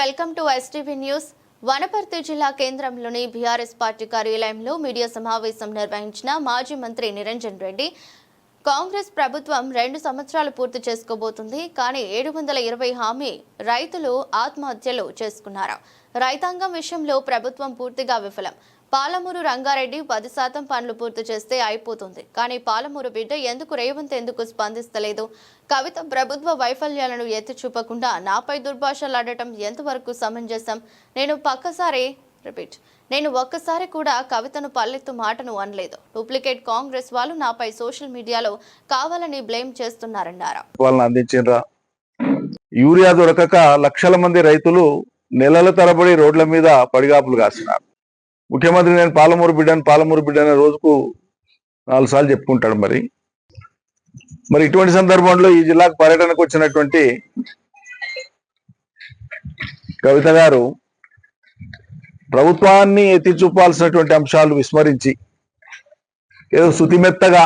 Welcome to STV news. Wanaparthy జిల్లా కేంద్రంలోని BRS party కార్యాలయంలో మీడియా సమావేశం నిర్వహించిన మాజీ మంత్రి నిరంజన్ రెడ్డి కాంగ్రెస్ ప్రభుత్వం రెండు సంవత్సరాలు పూర్తి చేసుకోబోతుంది కానీ ఏడు వందల ఇరవై హామీ రైతులు ఆత్మహత్యలు చేసుకున్నారు. రైతాంగం విషయంలో ప్రభుత్వం పూర్తిగా విఫలం. పాలమూరు రంగారెడ్డి పది శాతం పనులు పూర్తి చేస్తే అయిపోతుంది. కానీ పాలమూరు బిడ్డ ఎందుకు రేవంత్ ఎందుకు స్పందిస్తలేదు? కవిత ప్రభుత్వ వైఫల్యాలను ఎత్తి చూపకుండా నాపై దుర్భాషలాడటం ఎంతవరకు సమంజసం? నేను పక్కసారి రిపీట్ నేను ఒక్కసారి కూడా కవితను పల్లెత్తు మాటను అనలేదు. డూప్లికేట్ కాంగ్రెస్ వాళ్ళు నాపై సోషల్ మీడియాలో కావాలని బ్లేమ్ చేస్తున్నారన్నారు? వాళ్ళని అందించిండ్రా. యూరియా దొరకక లక్షల మంది రైతులు నెలల తరబడి రోడ్ల మీద పడిగాపులు కాస్తున్నారు. ముఖ్యమంత్రి నేను పాలమూరు బిడ్డను పాలమూరు బిడ్డను రోజుకు నాలుగు సార్లు చెప్పుకుంటాడు మరి. మరి ఇటువంటి సందర్భంలో ఈ జిల్లాకు పర్యటనకు వచ్చినటువంటి కవిత గారు ప్రభుత్వాన్ని ఎత్తి చూపాల్సినటువంటి అంశాలు విస్మరించి ఏదో శుతిమెత్తగా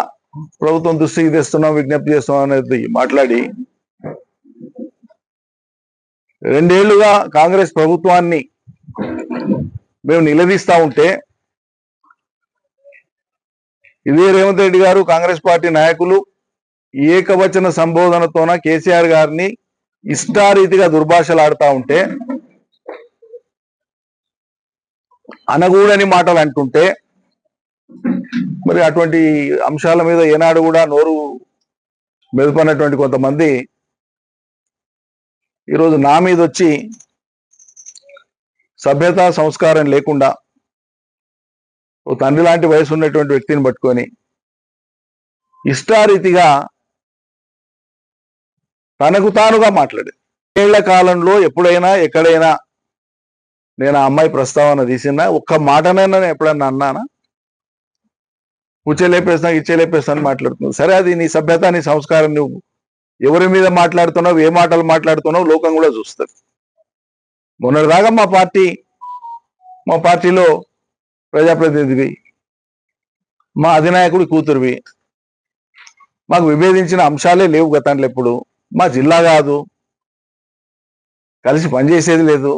ప్రభుత్వం దృష్టికి తెస్తున్నాం విజ్ఞప్తి చేస్తున్నాం అనేది మాట్లాడి రెండేళ్ళుగా కాంగ్రెస్ ప్రభుత్వాన్ని మేము నిలదీస్తా ఉంటే ఇదే రేవంత్ రెడ్డి గారు కాంగ్రెస్ పార్టీ నాయకులు ఏకవచన సంబోధనతోన కేసీఆర్ గారిని ఇష్టారీతిగా దుర్భాషలాడుతా ఉంటే అనగూడని మాటలు అంటుంటే మరి అటువంటి అంశాల మీద ఏనాడు కూడా నోరు మెదుపన్నటువంటి కొంతమంది ఈరోజు నా మీద వచ్చి సభ్యత సంస్కారం లేకుండా ఓ తండ్రి లాంటి వయసు ఉన్నటువంటి వ్యక్తిని పట్టుకొని ఇష్టారీతిగా తనకు తానుగా మాట్లాడేది. ఏళ్ళ కాలంలో ఎప్పుడైనా ఎక్కడైనా నేను ఆ అమ్మాయి ప్రస్తావన తీసినా ఒక్క మాటనైనా నేను ఎప్పుడన్నా అన్నానా? ఉచ్చలేపేస్తాను ఇచ్చేలేపేస్తాను మాట్లాడుతున్నావు. సరే అది నీ సభ్యత నీ సంస్కారం నువ్వు ఎవరి మీద మాట్లాడుతున్నావు ఏ మాటలు మాట్లాడుతున్నావు లోకం కూడా చూస్తుంది. మొన్నటిదాకా మా పార్టీ మా పార్టీలో ప్రజాప్రతినిధివి మా అధినాయకుడి కూతురువి. మాకు విభేదించిన అంశాలే లేవు గతంలో ఎప్పుడు. మా జిల్లా కాదు. కలిసి పనిచేసేది లేదు.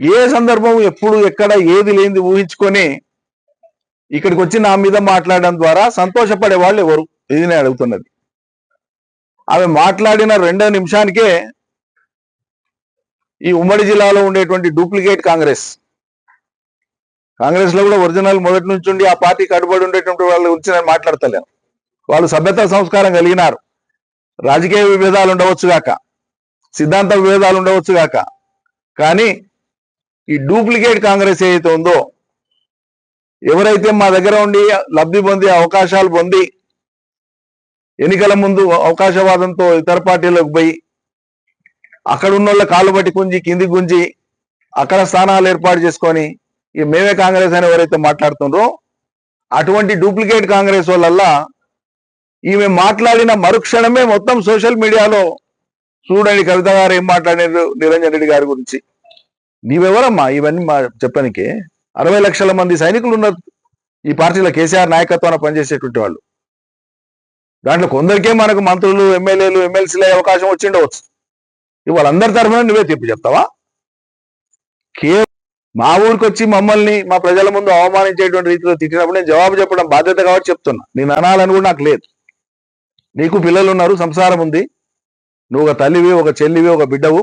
ఏ సందర్భం ఎప్పుడు ఎక్కడ ఏది లేనిది ఊహించుకొని ఇక్కడికి వచ్చి నా మీద మాట్లాడడం ద్వారా సంతోషపడే వాళ్ళు ఎవరు? ఇది నేను అడుగుతున్నది. ఆమె మాట్లాడిన రెండో నిమిషానికే ఈ ఉమ్మడి జిల్లాలో ఉండేటువంటి డూప్లికేట్ కాంగ్రెస్. కాంగ్రెస్లో కూడా ఒరిజినల్ మొదటి నుంచి ఉండి ఆ పార్టీ కట్టుబడి ఉండేటువంటి వాళ్ళు గురించి నేను మాట్లాడతలేను. వాళ్ళు సభ్యత సంస్కారం కలిగినారు. రాజకీయ విభేదాలు ఉండవచ్చు గాక. సిద్ధాంత విభేదాలు ఉండవచ్చు గాక. కానీ ఈ డూప్లికేట్ కాంగ్రెస్ ఏదైతే ఉందో ఎవరైతే మా దగ్గర ఉండి లబ్ధి పొంది అవకాశాలు పొంది ఎన్నికల ముందు అవకాశవాదంతో ఇతర పార్టీలకు పోయి అక్కడ ఉన్న కాళ్ళు పట్టి గుంజి కింది గుంజి అక్కడ స్థానాలు ఏర్పాటు చేసుకొని ఈ మేమే కాంగ్రెస్ అని ఎవరైతే మాట్లాడుతుండ్రో అటువంటి డూప్లికేట్ కాంగ్రెస్ వాళ్ళల్లా ఈమె మాట్లాడిన మరుక్షణమే మొత్తం సోషల్ మీడియాలో చూడండి కవిత గారు ఏం మాట్లాడారు నిరంజన్ రెడ్డి గారి గురించి. నీవెవరమ్మా? ఇవన్నీ మా చెప్పడానికి అరవై లక్షల మంది సైనికులు ఉన్నారు ఈ పార్టీలో కేసీఆర్ నాయకత్వాన పనిచేసేటువంటి వాళ్ళు. దాంట్లో కొందరికే మనకు మంత్రులు ఎమ్మెల్యేలు ఎమ్మెల్సీలు అయ్యే అవకాశం వచ్చిండవచ్చు. వాళ్ళందరి తరఫున నువ్వే తీర్పు చెప్తావా? కే మా ఊరికి వచ్చి మమ్మల్ని మా ప్రజల ముందు అవమానించేటువంటి రీతిలో తిట్టినప్పుడు నేను జవాబు చెప్పడం బాధ్యత కాబట్టి చెప్తున్నా. నేను అనాలని కూడా నాకు లేదు. నీకు పిల్లలు ఉన్నారు సంసారం ఉంది. నువ్వు ఒక తల్లివి ఒక చెల్లివి ఒక బిడ్డవు.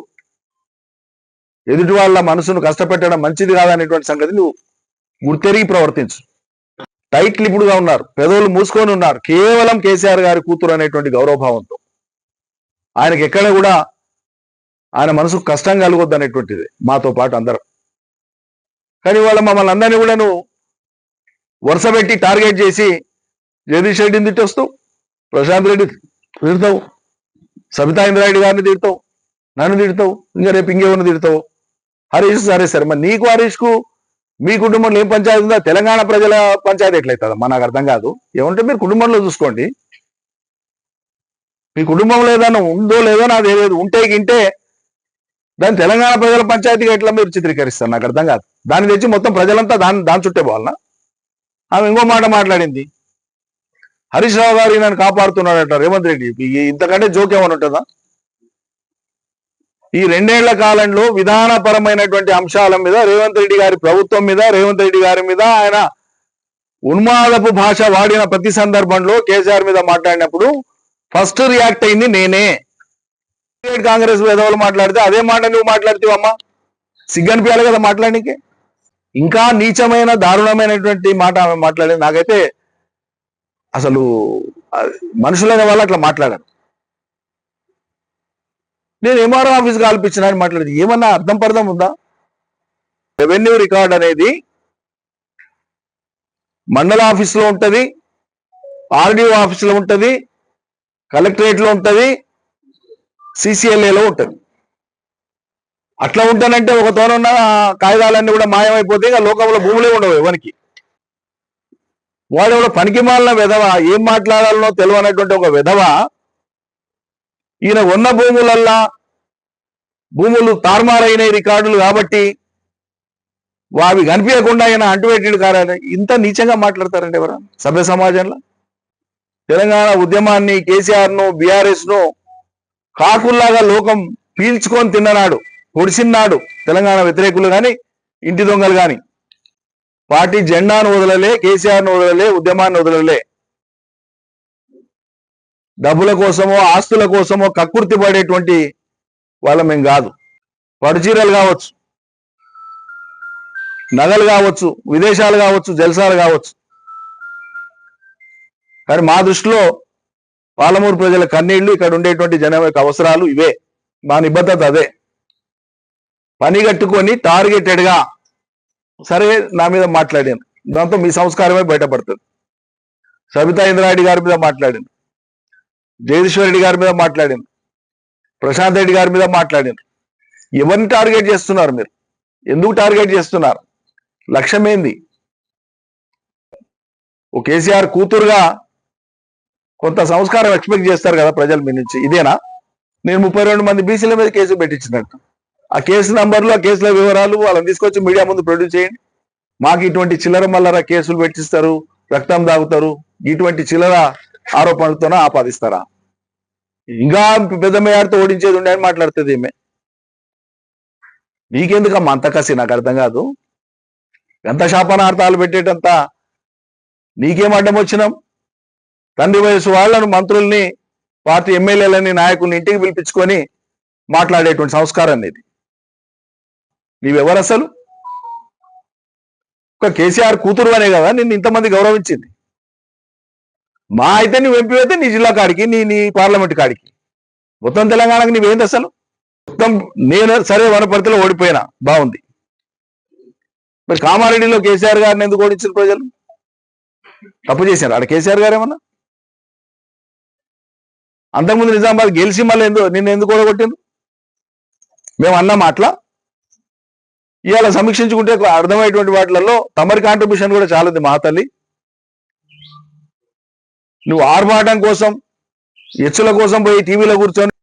ఎదుటి వాళ్ళ మనసును కష్టపెట్టడం మంచిది కాదనేటువంటి సంగతి నువ్వు గుర్తెరిగి ప్రవర్తించు. టైట్ లిపుడుగా ఉన్నారు. పెదవులు మూసుకొని ఉన్నారు. కేవలం కేసీఆర్ గారి కూతురు అనేటువంటి గౌరవభావంతో. ఆయనకి ఎక్కడ కూడా ఆయన మనసుకు కష్టం కలగొద్దు అనేటువంటిది మాతో పాటు అందరం. కానీ వాళ్ళ మమ్మల్ని అందరినీ కూడా నువ్వు వరుస పెట్టి టార్గెట్ చేసి జగదీష్ రెడ్డిని తిట్టొస్తావు ప్రశాంత్ రెడ్డి తిడతావు సబితా ఇంద్రారెడ్డి గారిని తిడతావు నన్ను తిడతావు ఇంకా రేపు ఇంకెవరిని తిడతావు? హరీష్ సరే సరే మరి నీకు హరీష్కు మీ కుటుంబంలో ఏం పంచాయతీ ఉందో తెలంగాణ ప్రజల పంచాయతీ ఎట్లయితుందమ్మా నాకు అర్థం కాదు. ఏమంటే మీరు కుటుంబంలో చూసుకోండి. మీ కుటుంబంలో ఏదైనా ఉందో లేదో నాకు తెలియదు. ఉంటే గింటే దాన్ని తెలంగాణ ప్రజల పంచాయతీగా ఎట్లా మీరు చిత్రీకరిస్తారు? నాకు అర్థం కాదు. దాన్ని తెచ్చి మొత్తం ప్రజలంతా దాని దాని చుట్టే పోవాలనా ఆమె ఇంకో మాట మాట్లాడింది. హరీష్ రావు గారు నన్ను కాపాడుతున్నాడట రేవంత్ రెడ్డి. ఇంతకంటే జోక్యం అని ఉంటుందా? ఈ రెండేళ్ళ కాలంలో విధానపరమైనటువంటి అంశాల మీద రేవంత్ రెడ్డి గారి ప్రభుత్వం మీద రేవంత్ రెడ్డి గారి మీద ఆయన ఉన్మాదపు భాష వాడిన ప్రతి సందర్భంలో కేసీఆర్ మీద మాట్లాడినప్పుడు ఫస్ట్ రియాక్ట్ అయింది నేనే. కాంగ్రెస్ విధవలు మాట్లాడితే అదే మాట నువ్వు మాట్లాడుతావమ్మా? సిగ్గనిపించాలి కదా మాట్లాడడానికి ఇంకా నీచమైన దారుణమైనటువంటి మాట ఆమె మాట్లాడేది. నాకైతే అసలు మనుషులైన వాళ్ళు అట్లా మాట్లాడారు. నేను ఎంఆర్ఓ ఆఫీస్ కల్పించిన అని మాట్లాడేది. ఏమన్నా అర్థం పర్థం ఉందా? రెవెన్యూ రికార్డ్ అనేది మండల ఆఫీస్లో ఉంటది ఆర్డీఓ ఆఫీస్లో ఉంటది కలెక్టరేట్లో ఉంటుంది ఉంటది సిసిఎల్ఏలో ఉంటుంది. అట్లా ఉంటానంటే ఒక తోనున్న కాగితాలన్నీ కూడా మాయమైపోతే ఇక లోకంలో భూములే ఉండవు ఎవరికి. వాడు ఎవడో పనికి మాలిన విధవ ఏం మాట్లాడాలనో తెలియనటువంటి ఒక విధవ ఈయన ఉన్న భూములల్లా భూములు తారుమారైన రికార్డులు కాబట్టి అవి కనిపించకుండా ఆయన అంటుపెట్టిడు కారని ఇంత నీచంగా మాట్లాడతారండి ఎవరు? సభ్య సమాజంలో? తెలంగాణ ఉద్యమాన్ని కేసీఆర్ను బీఆర్ఎస్ను కాకుల్లాగా లోకం పీల్చుకొని తిన్ననాడు పొడిసిన్నాడు తెలంగాణ వ్యతిరేకులు కానీ ఇంటి దొంగలు కానీ పార్టీ జెండాను వదలలే కేసీఆర్ను వదలలే ఉద్యమాన్ని వదలలే. డబ్బుల కోసమో ఆస్తుల కోసమో కక్కుర్తి పడేటువంటి వాళ్ళ మేము కాదు. పడుచీరలు కావచ్చు నగలు కావచ్చు విదేశాలు కావచ్చు జల్సాలు కావచ్చు. కానీ మా దృష్టిలో పాలమూరు ప్రజల కన్నీళ్ళు ఇక్కడ ఉండేటువంటి జనం యొక్క అవసరాలు ఇవే. మా నిబద్ధత అదే. పని కట్టుకొని టార్గెటెడ్గా సరే నా మీద మాట్లాడాను. దాంతో మీ సంస్కారమే బయటపడుతుంది. సబితా ఇంద్రారెడ్డి గారి మీద మాట్లాడాను. జగదీశ్వర్ రెడ్డి గారి మీద మాట్లాడాను. ప్రశాంత్ రెడ్డి గారి మీద మాట్లాడాను. ఎవరిని టార్గెట్ చేస్తున్నారు మీరు? ఎందుకు టార్గెట్ చేస్తున్నారు? లక్ష్యం ఏంది ఓ కేసీఆర్ కూతురుగా కొంత సంస్కారం ఎక్స్పెక్ట్ చేస్తారు కదా ప్రజలు మీ నుంచి. ఇదేనా? నేను ముప్పై రెండు మంది బీసీల మీద కేసు పెట్టించినట్టు. ఆ కేసు నంబర్లు ఆ కేసుల వివరాలు వాళ్ళని తీసుకొచ్చి మీడియా ముందు ప్రొడ్యూస్ చేయండి. మాకు ఇటువంటి చిల్లర మల్లర కేసులు పెట్టిస్తారు రక్తం దాగుతారు ఇటువంటి చిల్లర ఆరోపణలతోనే ఆపాదిస్తారా? ఇంకా పెద్ద మేయాడితో ఓడించేది ఉండే అని మాట్లాడుతుంది ఈమె. నీకెందుకమ్మా అంత కసి? నాకు అర్థం కాదు. ఎంత శాపనార్థాలు పెట్టేటంత నీకేం అడ్డం వచ్చినాం? తండ్రి వయసు వాళ్ళను మంత్రుల్ని పార్టీ ఎమ్మెల్యేలని నాయకుల్ని ఇంటికి పిలిపించుకొని మాట్లాడేటువంటి సంస్కారం ఇది. నీవెవరు అసలు ఒక కేసీఆర్ కూతురు అనే కదా నిన్ను ఇంతమంది గౌరవించింది. మా అయితే నువ్వు ఎంపీ అయితే నీ జిల్లా కాడికి నీ నీ పార్లమెంట్ కాడికి. మొత్తం తెలంగాణకి నీవేంది అసలు మొత్తం నేను సరే వనపర్తిలో ఓడిపోయినా బాగుంది. మరి కామారెడ్డిలో కేసీఆర్ గారిని ఎందుకు ఓడించారు ప్రజలు? తప్పు చేశారు. ఆడ కేసీఆర్ గారు ఏమన్నా అంతకుముందు నిజామాబాద్ గెలిచి మళ్ళీ ఎందుకు నిన్ను ఎందుకు ఓడగొట్టిండ్రు? మేము అన్న అట్లా ఇవాళ సమీక్షించుకుంటే అర్థమయ్యేటువంటి వాటిలలో తమరి కాంట్రిబ్యూషన్ కూడా చాలా ఉంది మా తల్లి. నువ్వు ఆర్భాటం కోసం ఎచ్చుల కోసం పోయి టీవీలో కూర్చొని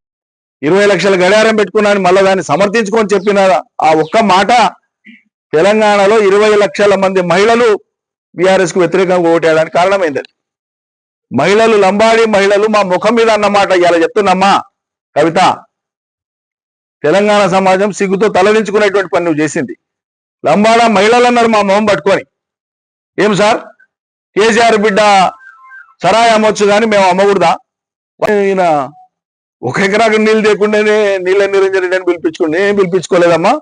ఇరవై లక్షల గడియారం పెట్టుకున్నాను మళ్ళీ దాన్ని సమర్థించుకొని చెప్పిన ఆ ఒక్క మాట తెలంగాణలో ఇరవై లక్షల మంది మహిళలు బీఆర్ఎస్కు వ్యతిరేకంగా ఓటేయడానికి కారణమైంది మహిళలు లంబాడి మహిళలు మా ముఖం మీద అన్నమాట ఇలా చెప్తున్నమ్మా కవిత తెలంగాణ సమాజం సిగ్గుతో తలదించుకునేటువంటి పని నువ్వు చేసింది. లంబాడ మహిళలు అన్నారు మా మొహం పట్టుకొని. ఏం సార్? కేసీఆర్ బిడ్డ సరాయి అమ్మొచ్చు కానీ మేము అమ్మకూడదా? ఈయన ఒక ఎకరాకు నీళ్ళు లేకుండానే నీళ్ళ నిరంజన్ రెడ్డి అని పిలిపించుకుని నేను పిలిపించుకోలేదమ్మా?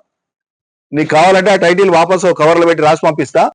నీకు కావాలంటే ఆ టైటిల్ వాపసు కవర్లో పెట్టి రాసి పంపిస్తా.